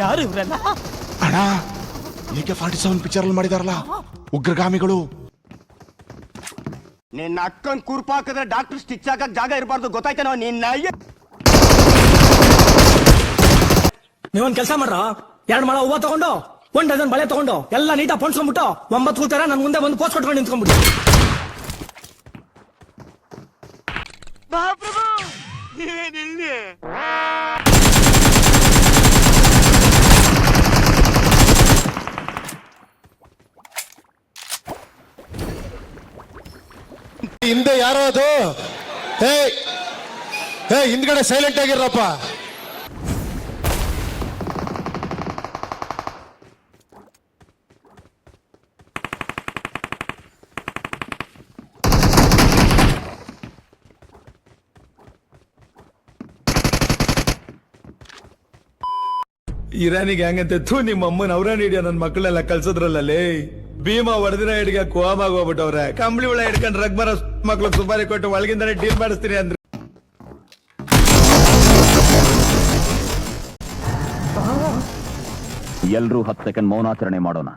ಯಾರು ಇವರೆಲ್ಲ? ಅಣ್ಣ ಏಕೆ ಫಾರ್ಟಿ ಸೆವೆನ್ ಪಿಕ್ಚರ್ ಅಲ್ಲಿ ಮಾಡಿದಾರಲ್ಲ ಉಗ್ರಗಾಮಿಗಳು. ನಿನ್ನ ಅಕ್ಕನ್ ಕುರ್ಪ ಹಾಕಿದ್ರೆ ಡಾಕ್ಟರ್ ಸ್ಟಿಚ್ ಹಾಕಕ್ ಜಾಗ ಇರಬಾರ್ದು ಗೊತ್ತಾಯ್ತೇನೋ? ನಿನ್ನ ನೀವೊಂದ್ ಕೆಲಸ ಮಾಡ್ರ? ಎರಡ್ ಮಳ ಹೂವ ತಗೊಂಡು ಒಂದ್ ಡಜನ್ ಬಳೆ ತಗೊಂಡು ಎಲ್ಲ ನೀಟಾಗಿ ಪೊಣ್ಸ್ಕೊಂಡ್ಬಿಟ್ಟು ಒಂಬತ್ತು ಕೂತಾರ ನನ್ ಮುಂದೆ ಬಂದು ಪೋಸ್ಟ್ ಕೊಟ್ಕೊಂಡು ನಿಂತ್ಕೊಂಡ್ಬಿಟ್ಟು ಹಿಂದೆ ಯಾರೋ ಅದು? ಏ ಏ ಹಿಂದ್ಗಡೆ ಸೈಲೆಂಟ್ ಆಗಿರಪ್ಪ ಇರಾನಿಗೆ ಹೆಂಗಂತೆ. ಥೂ, ನಿಮ್ಮ ಅಮ್ಮನ ಅವರ ನೀಡಿಯ ನನ್ನ ಮಕ್ಕಳೆಲ್ಲ ಕಳ್ಸದ್ರಲ್ಲೇ ಭೀಮಾ ಹೊಡೆದಿನ ಹಿಡಿಗೆ ಕೋಮಾಗ ಹೋಗ್ಬಿಟ್ಟವ್ರೆ ಕಂಬಳಿ ಒಳ ಹಿಡ್ಕೊಂಡು ರಗ್ ಬರೋ ಮಕ್ಳು ಸುಪಾರಿ ಕೊಟ್ಟು ಒಳಗಿಂದಾನೆ ಡೀಲ್ ಮಾಡಿಸ್ತೀನಿ ಅಂದ್ರೆ. ಎಲ್ರೂ ಹತ್ತು ಸೆಕೆಂಡ್ ಮೌನಾಚರಣೆ ಮಾಡೋಣ.